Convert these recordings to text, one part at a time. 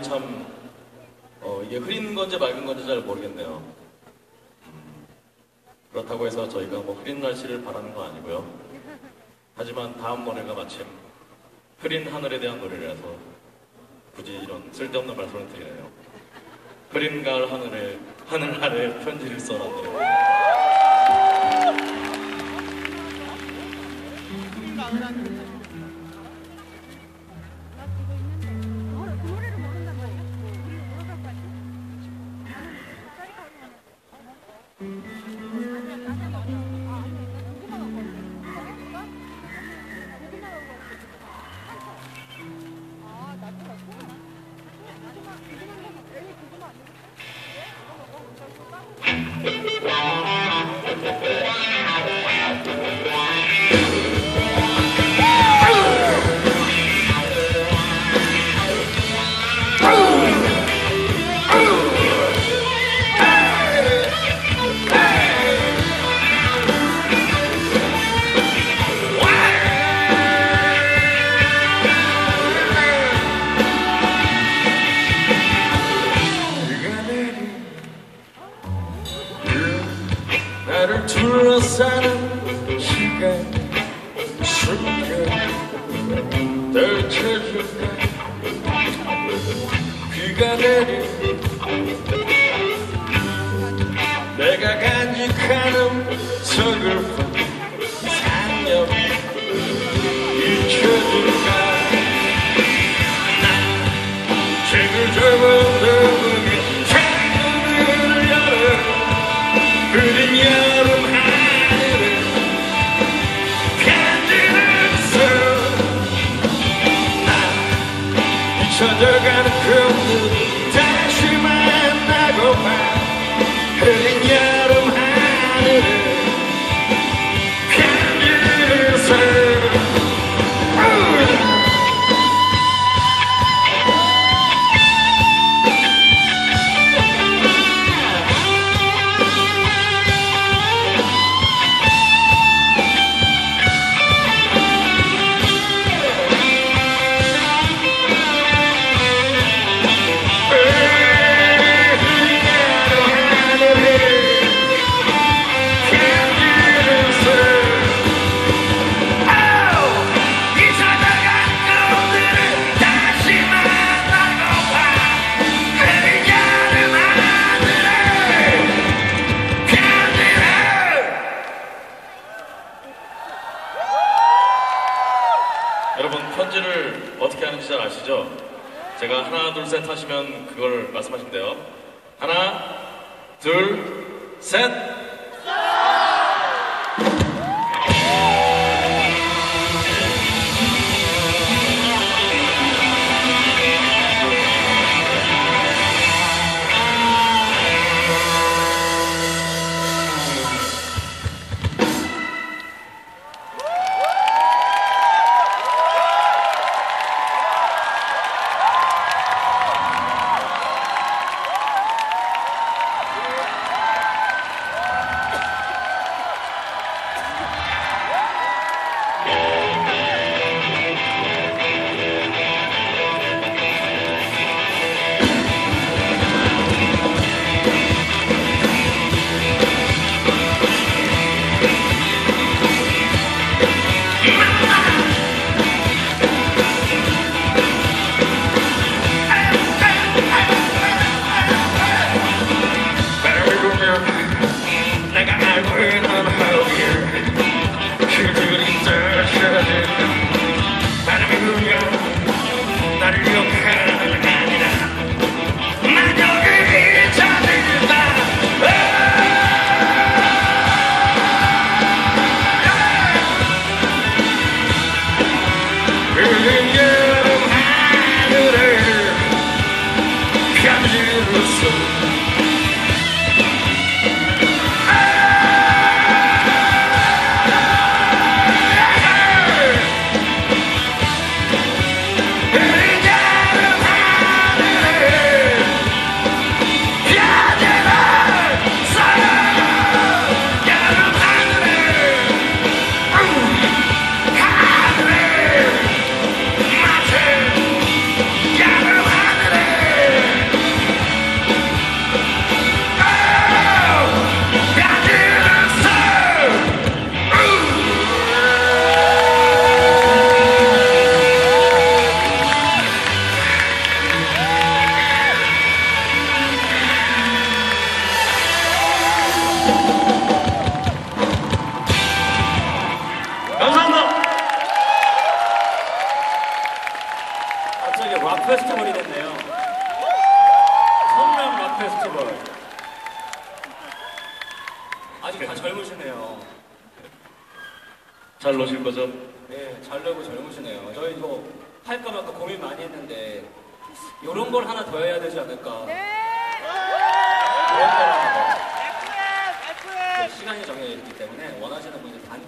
참 어, 이게 흐린 건지 맑은 건지 잘 모르겠네요. 음, 그렇다고 해서 저희가 뭐 흐린 날씨를 바라는 건 아니고요. 하지만 다음 노래가 마침 흐린 하늘에 대한 노래라서 굳이 이런 쓸데없는 말씀을 드리네요. 흐린 가을 하늘에 하늘 아래 편지를 써놨네요. 노래를 sugar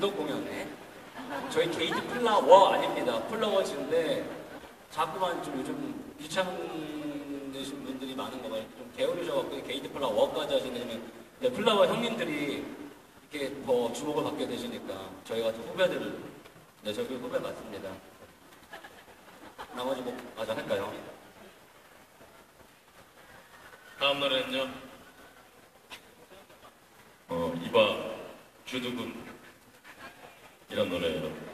단독 공연에 저희 게이트 플라워 아닙니다. 플라워즈인데 자꾸만 좀 요즘 귀찮으신 분들이 많은 거 봐요. 좀 게으르셔갖고 게이트 플라워까지 하시면 네, 플라워 형님들이 이렇게 더 주목을 받게 되시니까 저희 같은 후배들을 네 저희 후배 맞습니다. 나머지 뭐 맞아 할까요? 다음 노래는요. 어, 이봐 주두금 이런 노래예요.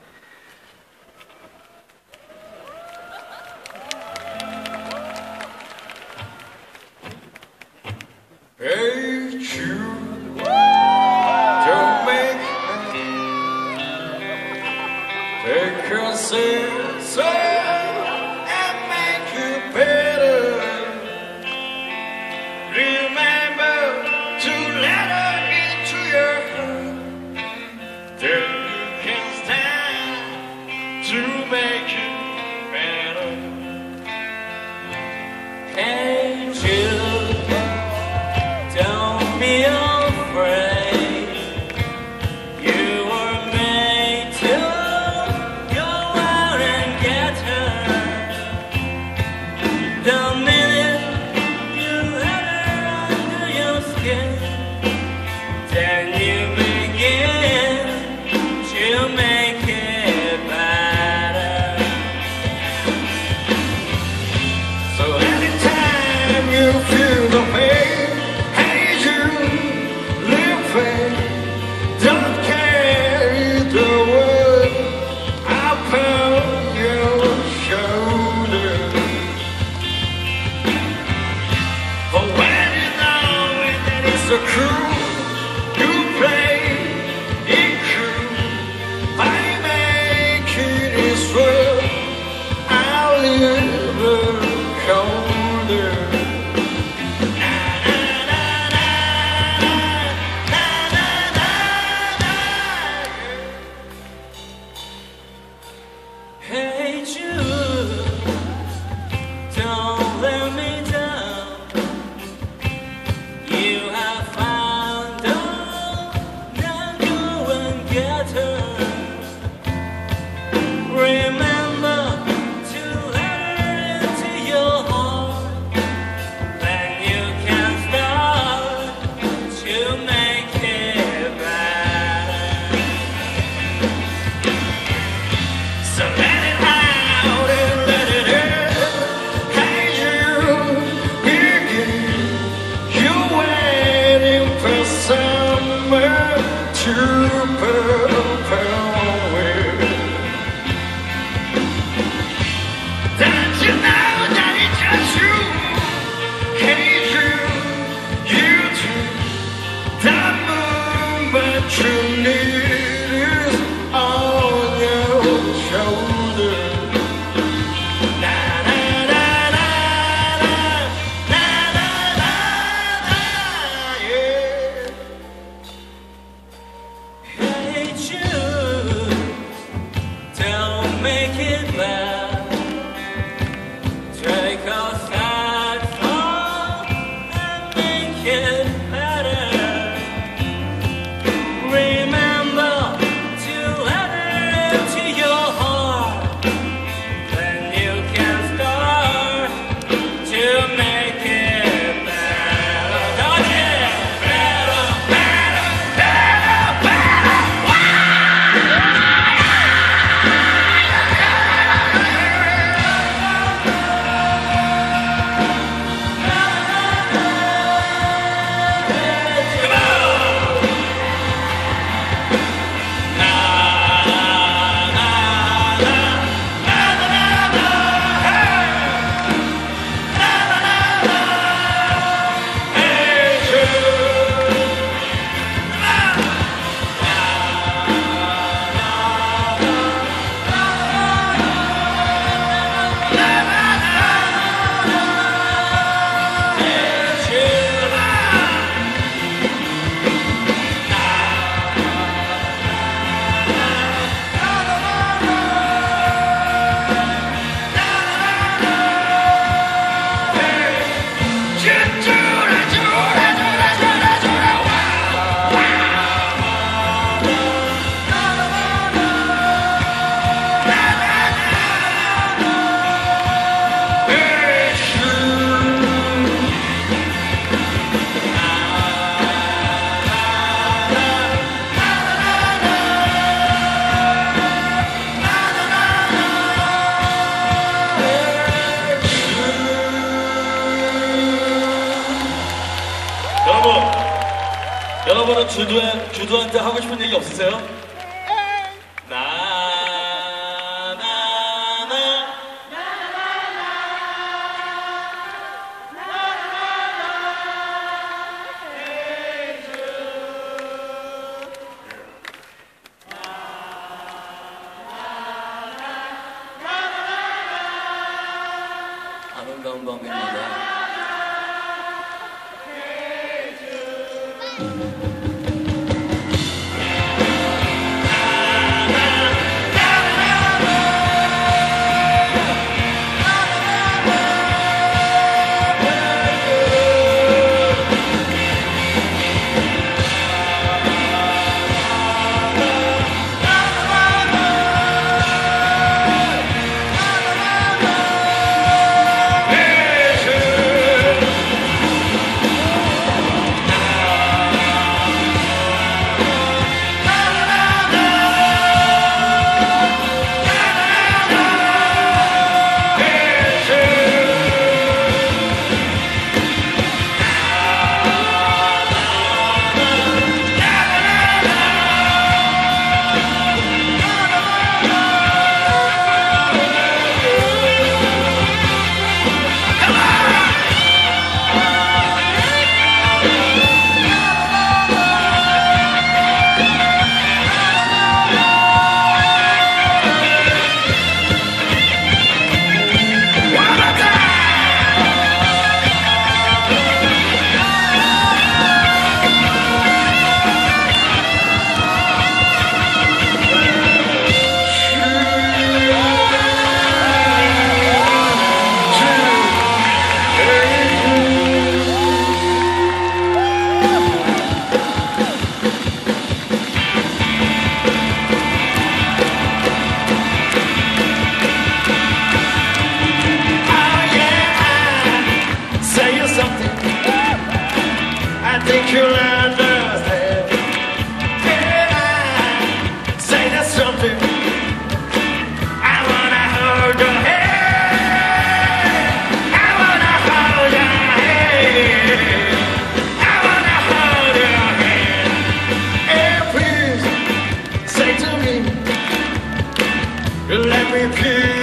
true news. 주도한테 하고 싶은 얘기 없으세요? me can.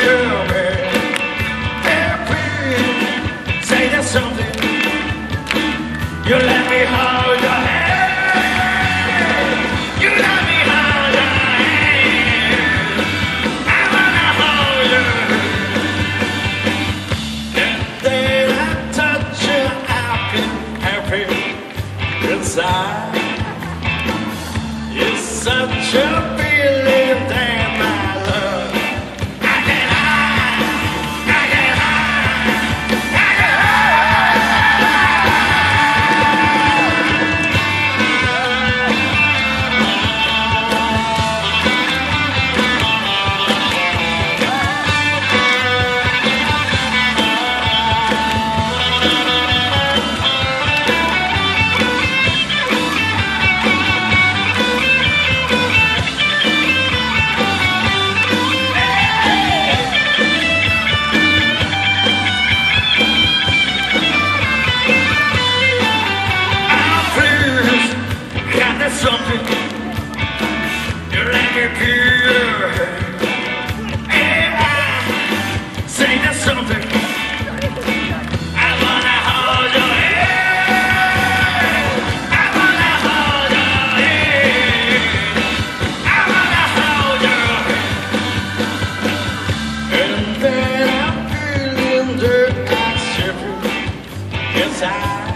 side.